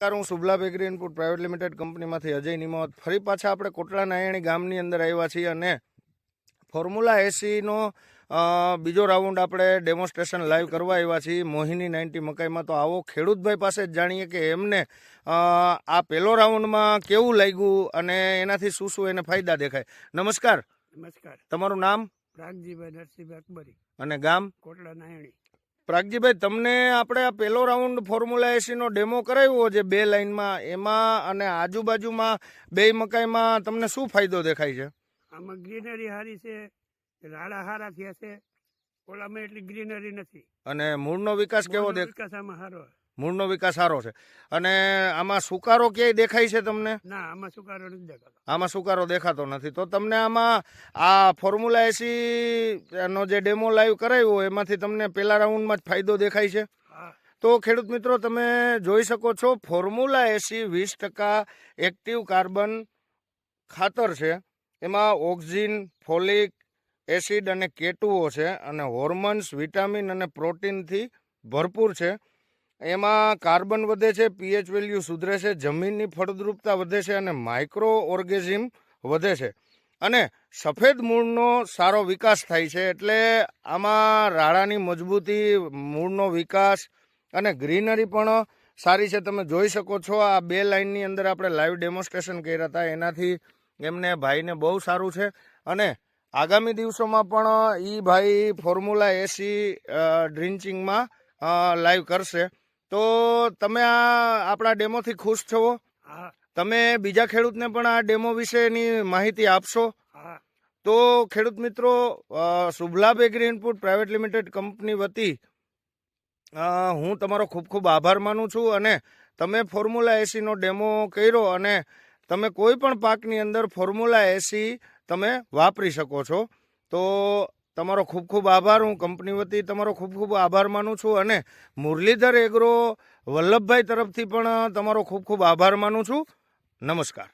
નમસ્કાર હું શુભલા બેકરી ઇનપુટ પ્રાઇવેટ લિમિટેડ કંપનીમાંથી અજય નિમાવત ફરી પાછા આપણે કોટડા નાયણી ગામની અંદર આવ્યા છીએ અને ફોર્મ્યુલા એસીનો બીજો રાઉન્ડ આપણે ડેમોન્સ્ટ્રેશન લાઈવ કરવા આવ્યા છીએ. મોહિની નાઇન્ટી મકાઈમાં તો આવો ખેડૂતભાઈ પાસે જ જાણીએ કે એમને આ પહેલો રાઉન્ડમાં કેવું લાગ્યું અને એનાથી શું શું એને ફાયદા દેખાય. નમસ્કાર. નમસ્કાર. તમારું નામ? પ્રાગજીભાઈ નરસિંહભાઈ અકબરી. અને ગામ? કોટડા નાયણી. પ્રાગજીભાઈ તમને આપણે આ પહેલો રાઉન્ડ ફોર્મ્યુલા એસીનો ડેમો કરાવ્યો છે બે લાઇનમાં એમાં અને આજુબાજુમાં બે મકાઈમાં તમને શું ફાયદો દેખાય છે? આમાં ગ્રીનરી સારી છે રાડા સારા થયા છે ઓલામાં એટલી ગ્રીનરી નથી. અને મૂળનો વિકાસ કેવો દેખાય વિકાસ આમાં સારો મૂળનો વિકાસ સારો છે. અને આમાં સુકારો ક્યાંય દેખાય છે તમને? ના આમાં સુકારો નથી દેખાતો. આમાં સુકારો દેખાતો નથી. તો તમને આમાં આ ફોર્મ્યુલા એસી નો જે ડેમો લાઈવ કરાવ્યો એમાંથી તમને પહેલા રાઉન્ડમાં જ ફાયદો દેખાય છે? તો ખેડૂત મિત્રો તમે જોઈ શકો છો ફોર્મ્યુલા એસી વીસ ટકા એક્ટિવ કાર્બન ખાતર છે. એમાં ઓક્સિજન ફોલિક એસિડ અને કેટુઓ છે અને હોર્મોન્સ વિટામિન અને પ્રોટીનથી ભરપૂર છે. એમાં કાર્બન વધે છે, પીએચ વેલ્યુ સુધરે છે, જમીનની ફળદ્રુપતા વધે છે અને માઇક્રો ઓર્ગેઝિમ વધે છે. અને સફેદ મૂળનો સારો વિકાસ થાય છે એટલે આમાં રાળાની મજબૂતી, મૂળનો વિકાસ અને ગ્રીનરી પણ સારી છે. તમે જોઈ શકો છો, આ બે લાઇનની અંદર આપણે લાઈવ ડેમોન્સ્ટ્રેશન કર્યા હતા. એનાથી એમને ભાઈને બહુ સારું છે. અને આગામી દિવસોમાં પણ એ ભાઈ ફોર્મ્યુલા એસી ડ્રિન્ચિંગમાં લાઈવ કરશે. તો તમે આ આપણા ડેમોથી ખુશ છો? તમે બીજા ખેડૂતને પણ આ ડેમો વિશેની માહિતી આપશો? તો ખેડૂત મિત્રો Shubhlabh agri input private limited company વતી હું તમારો ખૂબ ખૂબ આભાર માનું છું અને તમે ફોર્મ્યુલા એસીનો ડેમો કર્યો અને તમે કોઈ પણ પાકની અંદર ફોર્મ્યુલા એસી તમે વાપરી શકો છો. તો તમારો ખૂબ ખૂબ આભાર. હું કંપની વતી તમારો ખૂબ ખૂબ આભાર માનું છું અને મુરલીધર એગ્રો વલ્લભભાઈ તરફથી પણ તમારો ખૂબ ખૂબ આભાર માનું છું. નમસ્કાર.